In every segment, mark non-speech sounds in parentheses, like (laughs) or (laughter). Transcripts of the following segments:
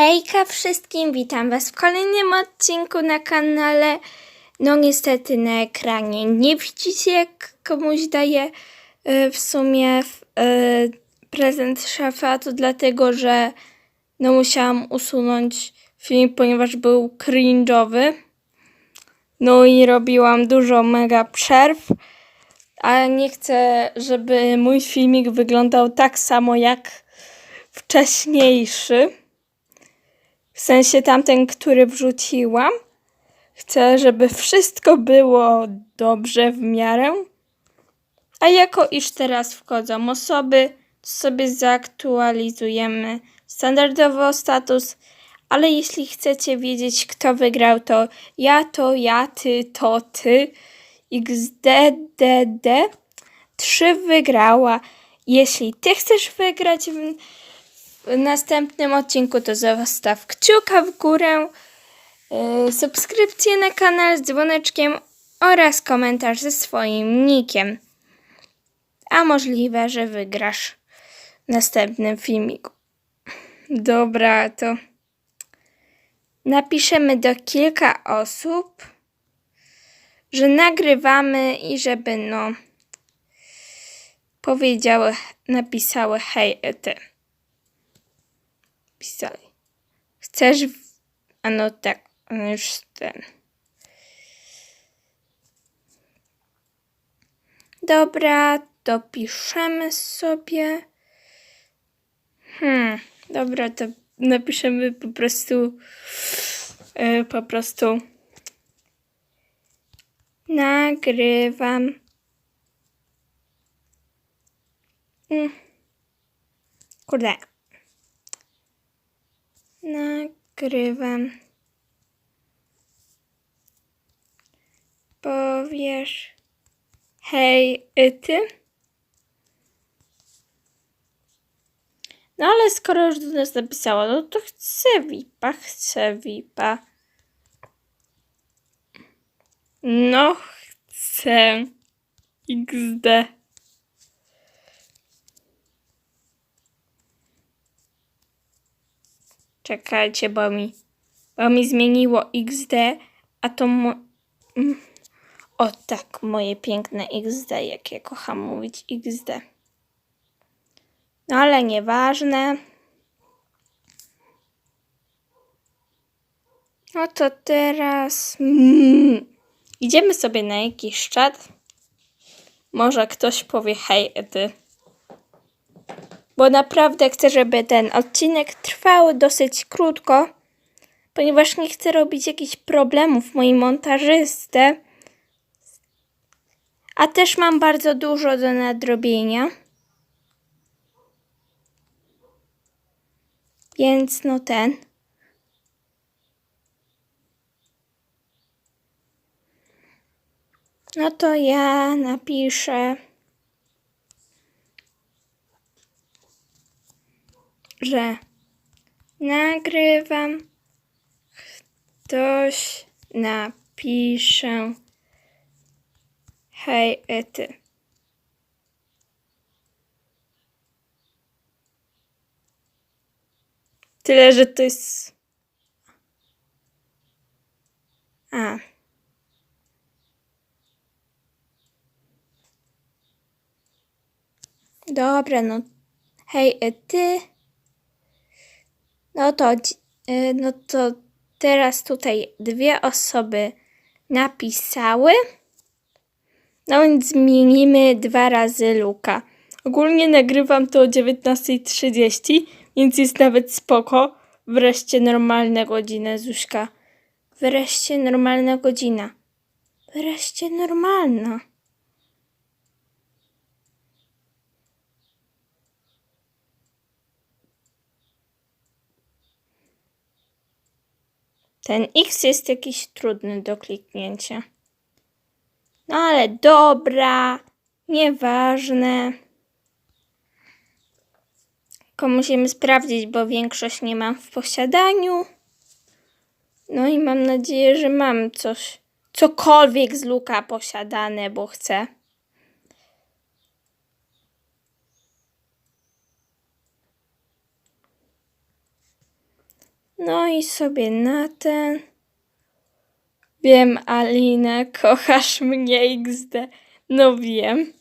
Hejka wszystkim, witam was w kolejnym odcinku na kanale. No niestety na ekranie nie widzicie jak komuś daję e, w sumie e, prezent szefa, to dlatego, że no musiałam usunąć film, ponieważ był cringe'owy. No i robiłam dużo mega przerw, a nie chcę, żeby mój filmik wyglądał tak samo jak wcześniejszy. W sensie tamten, który wrzuciłam. Chcę, żeby wszystko było dobrze w miarę. A jako iż teraz wchodzą osoby, sobie zaktualizujemy standardowo status. Ale jeśli chcecie wiedzieć, kto wygrał, to ja, to ja, ty, to ty. XDDD 3 wygrała. Jeśli ty chcesz wygrać w następnym odcinku, to zostaw kciuka w górę, yy, subskrypcję na kanał z dzwoneczkiem oraz komentarz ze swoim nickiem. A możliwe, że wygrasz w następnym filmiku. Dobra, to napiszemy do kilka osób, że nagrywamy i żeby no powiedziały, napisały hej ty. Pisali. Chcesz, w... a no tak, no już ten. Dobra, dopiszemy sobie. Hmm, dobra, to napiszemy po prostu, e, po prostu nagrywam. Mm. Kurde. Nagrywam. Powiesz hej y, ty. No ale skoro już do nas napisała, no to chcę VIPa, chcę VIPa. No chcę. XD. Czekajcie, bo mi, bo mi zmieniło XD, a to mo... mm. O tak, moje piękne XD, jak ja kocham mówić XD. No ale nieważne. No to teraz mm, idziemy sobie na jakiś czat. Może ktoś powie hej ty. Bo naprawdę chcę, żeby ten odcinek trwał dosyć krótko, ponieważ nie chcę robić jakichś problemów moim montażystę. A też mam bardzo dużo do nadrobienia. Więc no ten. No to ja napiszę, że nagrywam. Ktoś napisze hej e, ty. Tyle, że to jest. A. Dobra, no. Hej, e, ty. No to, y, no to teraz tutaj dwie osoby napisały. No więc zmienimy dwa razy Luka. Ogólnie nagrywam to o 19.30, więc jest nawet spoko. Wreszcie normalna godzina, Zuśka. Wreszcie normalna godzina. Wreszcie normalna. Ten X jest jakiś trudny do kliknięcia. No ale dobra, nieważne. Tylko musimy sprawdzić, bo większość nie mam w posiadaniu. No i mam nadzieję, że mam coś, cokolwiek z luka posiadane, bo chcę. No i sobie na ten. Wiem, Alina, kochasz mnie XD. No wiem.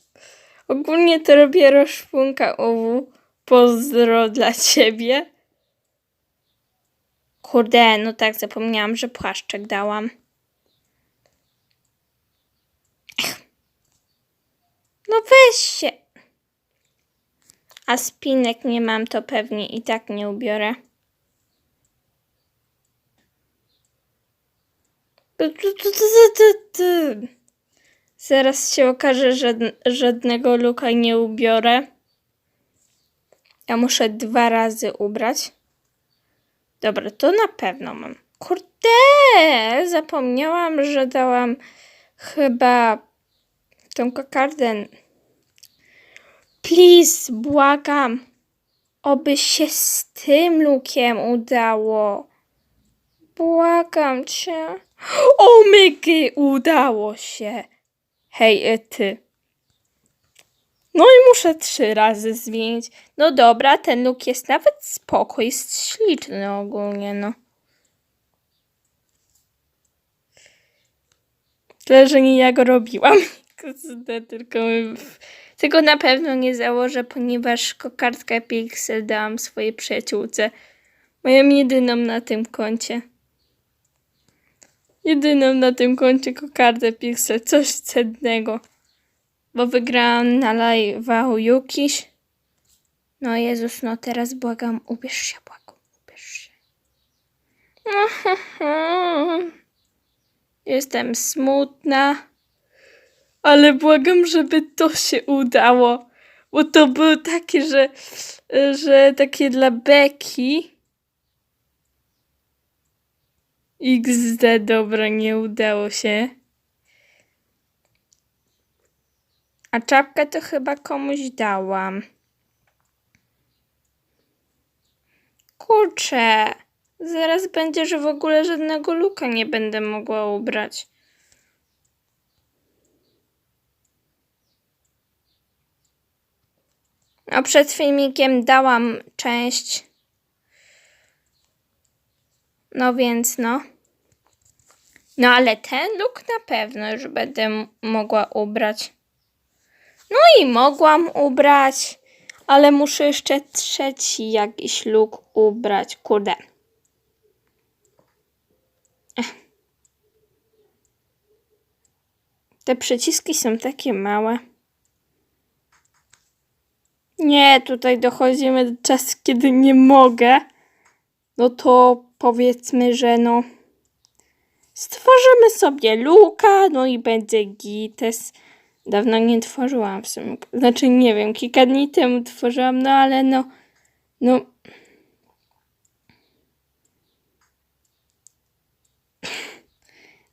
Ogólnie to robię rozszpunka owu. Pozdro dla ciebie. Kurde, no tak, zapomniałam, że płaszczek dałam. No weź się. A spinek nie mam, to pewnie i tak nie ubiorę. Zaraz się okaże, że żadnego luka nie ubiorę. Ja muszę dwa razy ubrać. Dobra, to na pewno mam. Kurde, zapomniałam, że dałam chyba tą kokardę. Please, błagam. Oby się z tym lukiem udało. Błagam cię. O mygy, udało się. Hej, e, ty. No i muszę trzy razy zmienić. No dobra, ten look jest nawet spoko, jest śliczny ogólnie, no. Tyle, że nie ja go robiłam. (laughs) Tylko tego na pewno nie założę, ponieważ kokardkę Pixel dałam swojej przyjaciółce. Moją jedyną na tym koncie. Jedyną na tym koncie kokardę Pixel. Coś cennego. Bo wygrałam na live'a Yukiś. No Jezus, no teraz błagam, ubierz się, błagam, ubierz się. (laughs) Jestem smutna, ale błagam, żeby to się udało. Bo to było takie, że, że takie dla Beki. XD, dobra, nie udało się. A czapkę to chyba komuś dałam. Kurczę, zaraz będzie, że w ogóle żadnego luka nie będę mogła ubrać. No przed filmikiem dałam część. No więc no. No ale ten look na pewno już będę mogła ubrać. No i mogłam ubrać, ale muszę jeszcze trzeci jakiś look ubrać. Kurde. Ech. Te przyciski są takie małe. Nie, tutaj dochodzimy do czasu, kiedy nie mogę. No to powiedzmy, że no stworzymy sobie luka, no i będzie gites. Dawno nie tworzyłam w sumie. Znaczy nie wiem, kilka dni temu tworzyłam, no ale no. No.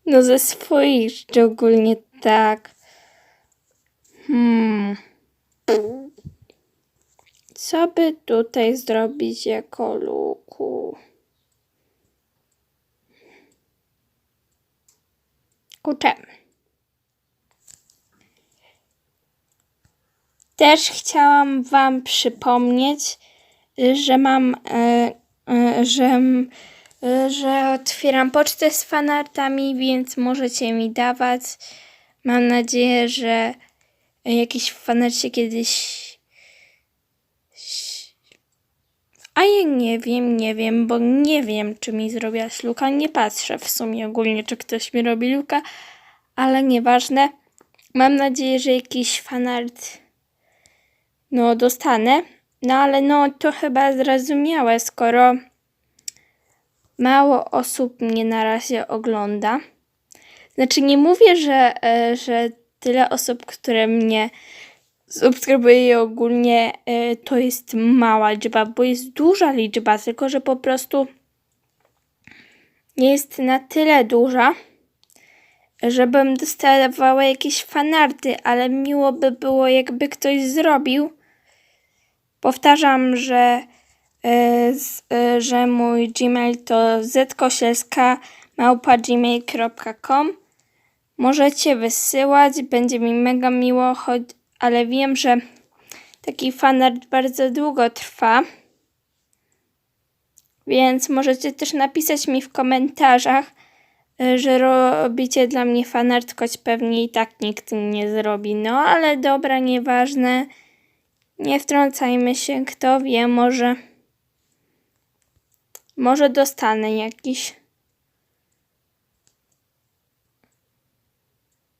No ze swoich szczególnie tak. Hmm. Co by tutaj zrobić jako luku? Też chciałam Wam przypomnieć, że mam, e, e, że, e, że otwieram pocztę z fanartami, więc możecie mi dawać. Mam nadzieję, że jakiś fanart się kiedyś. A ja nie wiem, nie wiem, bo nie wiem, czy mi zrobiłaś luka. Nie patrzę w sumie ogólnie, czy ktoś mi robi luka, ale nieważne. Mam nadzieję, że jakiś fanart no dostanę. No ale no to chyba zrozumiałe, skoro mało osób mnie na razie ogląda. Znaczy nie mówię, że, e, że tyle osób, które mnie subskrybuje ogólnie e, to jest mała liczba, bo jest duża liczba, tylko że po prostu nie jest na tyle duża, żebym dostawała jakieś fanarty, ale miło by było, jakby ktoś zrobił, Powtarzam, że, e, że mój Gmail to zkosielska gmail.com. Możecie wysyłać, będzie mi mega miło, choć, ale wiem, że taki fanart bardzo długo trwa. Więc możecie też napisać mi w komentarzach, y, że robicie dla mnie fanart, choć pewnie i tak nikt nie zrobi. No ale dobra, nieważne. Nie wtrącajmy się, kto wie, może. Może dostanę jakiś.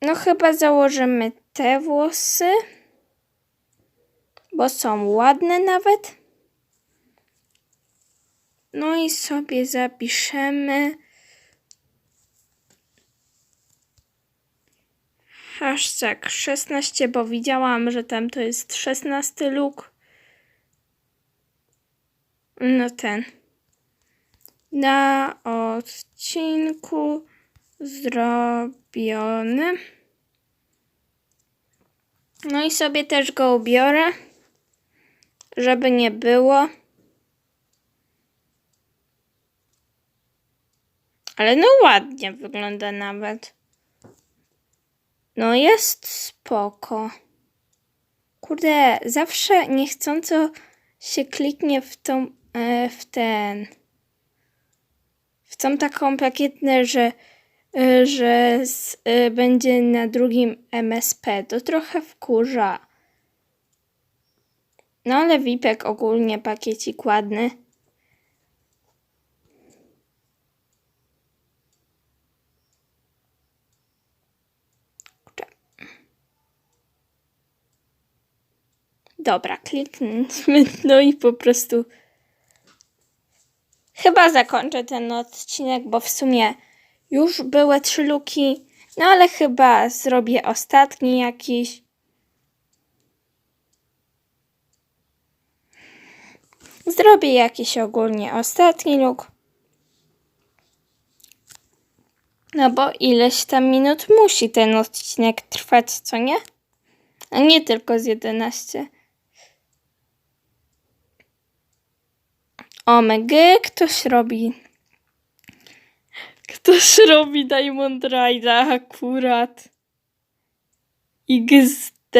No chyba założymy te włosy, bo są ładne nawet. No i sobie zapiszemy hashtag 16, bo widziałam, że tam to jest 16 look. No ten. Na odcinku zrobiony. No i sobie też go ubiorę, żeby nie było. Ale no ładnie wygląda nawet. No jest spoko. Kurde, zawsze niechcąco się kliknie w tą, e, w ten, w tą taką plakietnę, że, że z, e, będzie na drugim MSP. To trochę wkurza. No ale Wipek ogólnie pakiecik ładny. Dobra, kliknijmy, no i po prostu chyba zakończę ten odcinek, bo w sumie już były trzy luki, no ale chyba zrobię ostatni jakiś. Zrobię jakiś ogólnie ostatni luk. No bo ileś tam minut musi ten odcinek trwać, co nie? A nie tylko z 11. Omega ktoś robi. Ktoś robi Diamond Ride'a akurat. XD.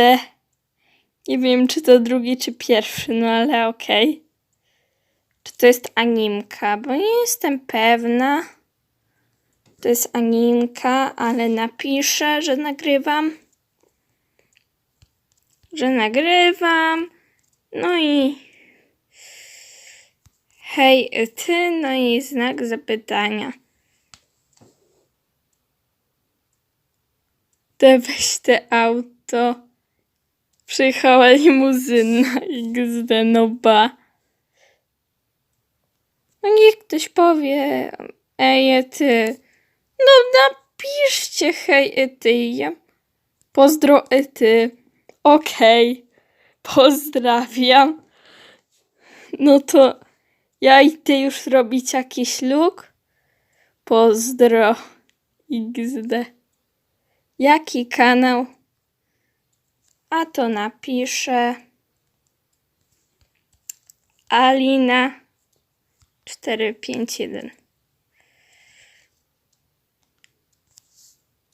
Nie wiem, czy to drugi, czy pierwszy, no ale okej. Czy to jest animka? Bo nie jestem pewna. To jest animka, ale napiszę, że nagrywam. Że nagrywam. No i hej ty, no i znak zapytania. Te weź te auto. Przyjechała limuzyna XD, no ba. No niech ktoś powie, ej ty. No napiszcie hej ty. Ja- Pozdro ty. Okej. Pozdrawiam. No to ja i ty już robić jakiś luk? Pozdro. XD. Jaki kanał? A to napiszę. Alina 451.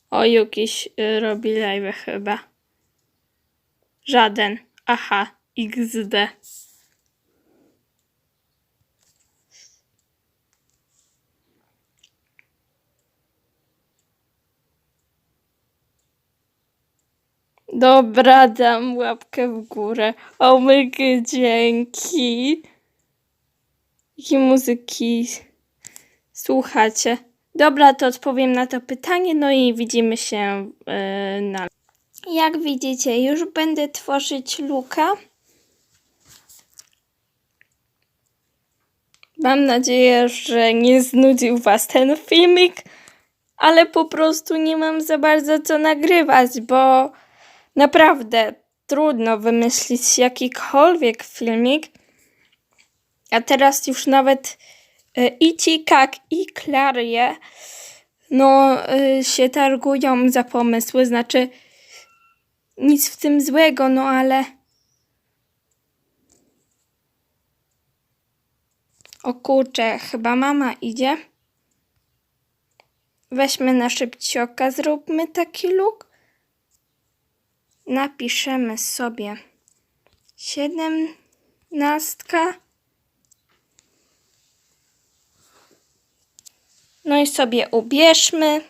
O, jakiś y, robi live chyba. Żaden. Aha, XD. Dobra, dam łapkę w górę. O mygy, dzięki. Jakie muzyki słuchacie? Dobra, to odpowiem na to pytanie, no i widzimy się yy, na. Jak widzicie, już będę tworzyć luka. Mam nadzieję, że nie znudził Was ten filmik, ale po prostu nie mam za bardzo co nagrywać, bo naprawdę trudno wymyślić jakikolwiek filmik. A teraz już nawet y, i Cikak, i Klarie no, y, się targują za pomysły. Znaczy, nic w tym złego, no ale. O kurczę, chyba mama idzie. Weźmy na szybcioka, zróbmy taki look. Napiszemy sobie siedemnastka. No i sobie ubierzmy.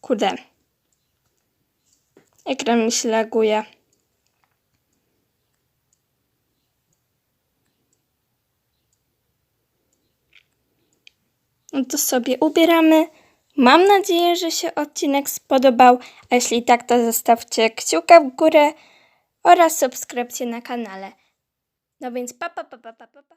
Kurde. Ekran mi się laguje. No to sobie ubieramy. Mam nadzieję, że się odcinek spodobał, a jeśli tak, to zostawcie kciuka w górę oraz subskrypcję na kanale. No więc pa pa pa pa pa pa.